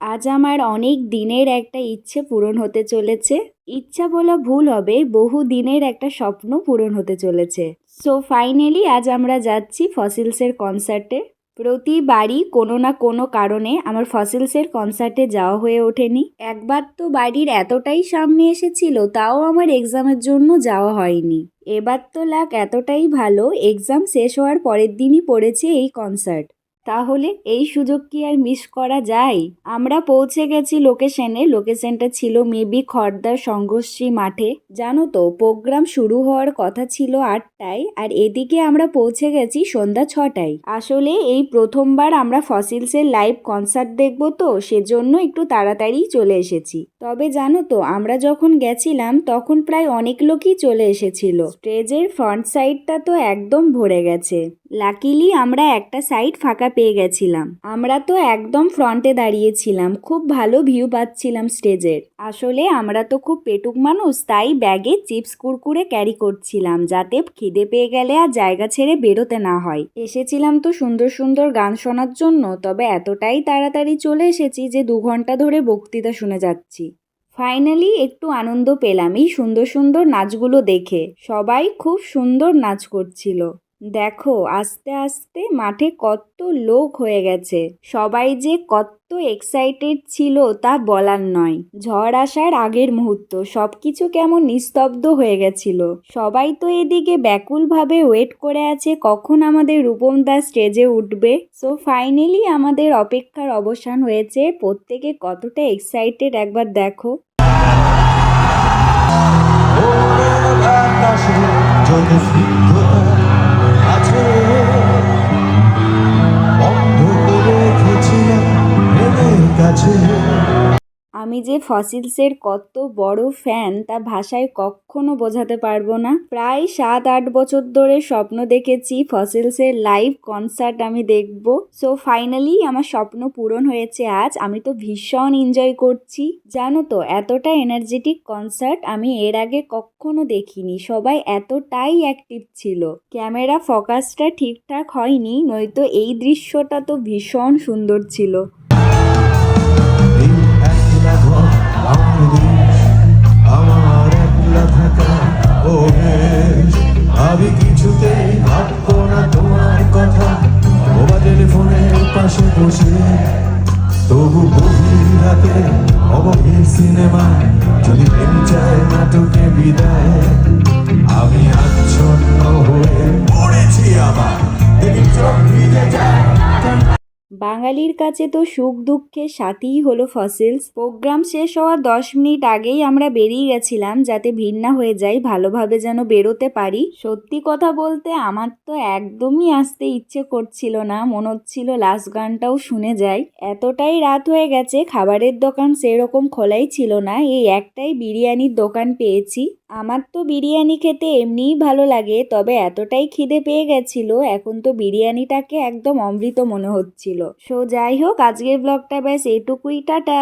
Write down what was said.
আজ আমার অনেক দিনের একটা ইচ্ছে পূরণ হতে চলেছে। ইচ্ছা বলা ভুল হবে, বহু দিনের একটা স্বপ্ন পূরণ হতে চলেছে। সো ফাইনালি আজ আমরা যাচ্ছি ফসিলসের কনসার্টে প্রতিবারই কোনো না কোনো কারণে আমার ফসিলসের কনসার্টে যাওয়া হয়ে ওঠেনি। একবার তো বাড়ির এতটাই সামনে এসেছিল, তাও আমার এক্সামের জন্য যাওয়া হয়নি। এবার তো লাক এতটাই ভালো এক্সাম শেষ হওয়ার পরের দিনই পড়েছে এই কনসার্ট তাহলে এই সুযোগ কি আর মিস করা যায়? আমরা পৌঁছে গেছি লোকেশনে লোকেশনটা ছিল মেবি খর্দার সংঘর্ষী মাঠে। জানো তো প্রোগ্রাম শুরু হওয়ার কথা ছিল আটটায় আর এদিকে আমরা পৌঁছে গেছি সন্ধ্যা ছটায়। আসলে এই প্রথমবার আমরা ফসিলসের লাইভ কনসার্ট দেখব তো, সেজন্য একটু তাড়াতাড়ি চলে এসেছি। তবে জানো তো, আমরা যখন গেছিলাম, তখন প্রায় অনেক লোকই চলে এসেছিল। স্টেজের ফ্রন্ট সাইডটা তো একদম ভরে গেছে। লাকিলি আমরা একটা সাইড ফাঁকা পেয়ে গেছিলাম। আমরা তো একদম ফ্রন্টে দাঁড়িয়েছিলাম, খুব ভালো ভিউ পাচ্ছিলাম স্টেজের। আসলে আমরা তো খুব পেটুক মানুষ, তাই ব্যাগে চিপস কুরকুরে ক্যারি করছিলাম, যাতে খিদে পেয়ে গেলে আর জায়গা ছেড়ে বেরোতে না হয়। এসেছিলাম তো সুন্দর সুন্দর গান শোনার জন্য, তবে এতটাই তাড়াতাড়ি চলে এসেছি যে দু ঘণ্টা ধরে বক্তৃতা শুনে যাচ্ছি। ফাইনালি একটু আনন্দ পেলাম এই সুন্দর সুন্দর নাচগুলো দেখে। সবাই খুব সুন্দর নাচ করছিল। দেখো, আস্তে আস্তে মাঠে কত লোক হয়ে গেছে। সবাই যে কত এক্সাইটেড ছিল তা বলার নয়। ঝড় আসার আগের মুহূর্ত সব কিছু কেমন নিস্তব্ধ হয়ে গেছিল। সবাই তো এদিকে ব্যাকুলভাবে ওয়েট করে আছে, কখন আমাদের রূপম দাস স্টেজে উঠবে। সো ফাইনালি আমাদের অপেক্ষার অবসান হয়েছে, প্রত্যেকে কতটা এক্সাইটেড একবার দেখো। আকাশে আমি যে ফসিলসের কত বড় ফ্যান, তা ভাষায় কখনো বোঝাতে পারব না। প্রায় সাত, আট বছর ধরে স্বপ্ন দেখেছি ফসিলসের লাইভ কনসার্ট আমি দেখব। সো ফাইনালি আমার স্বপ্ন পূরণ হয়েছে আজ। আমি তো ভীষণ এনজয় করছি। জানো তো, এতটা এনার্জেটিক কনসার্ট আমি এর আগে কখনো দেখিনি। সবাই এতটাই অ্যাক্টিভ ছিল। ক্যামেরা ফোকাসটা ঠিকঠাক হয়নি, নয়তো এই দৃশ্যটা তো ভীষণ সুন্দর ছিল। পাশে বসে। তবু গভীর রাতে অবহির সিনেমা যদি প্রেম চায় নাটকে বিদায় আমি আচ্ছন্ন বাঙালির কাছে তো সুখ দুঃখের সাথেই হলো ফসিলস প্রোগ্রাম শেষ হওয়ার দশ মিনিট আগেই আমরা বেরিয়ে গেছিলাম যাতে ভিড় না হয়ে যায় ভালোভাবে যেন বেরোতে পারি। সত্যি কথা বলতে আমার তো একদমই আসতে ইচ্ছে করছিল না, মনে হচ্ছিল লাস্ট গানটাও শুনে যাই। এতটাই রাত হয়ে গেছে, খাবারের দোকান সেরকম খোলাই ছিল না, এই একটাই বিরিয়ানির দোকান পেয়েছি। আমার তো বিরিয়ানি খেতে এমনিই ভালো লাগে, তবে এতটাই খিদে পেয়ে গেছিল, এখন তো বিরিয়ানিটাকে একদম অমৃত মনে হচ্ছিল। সো যাই হোক, আজকের ব্লগটা ব্যাস এটুকুই টাটা!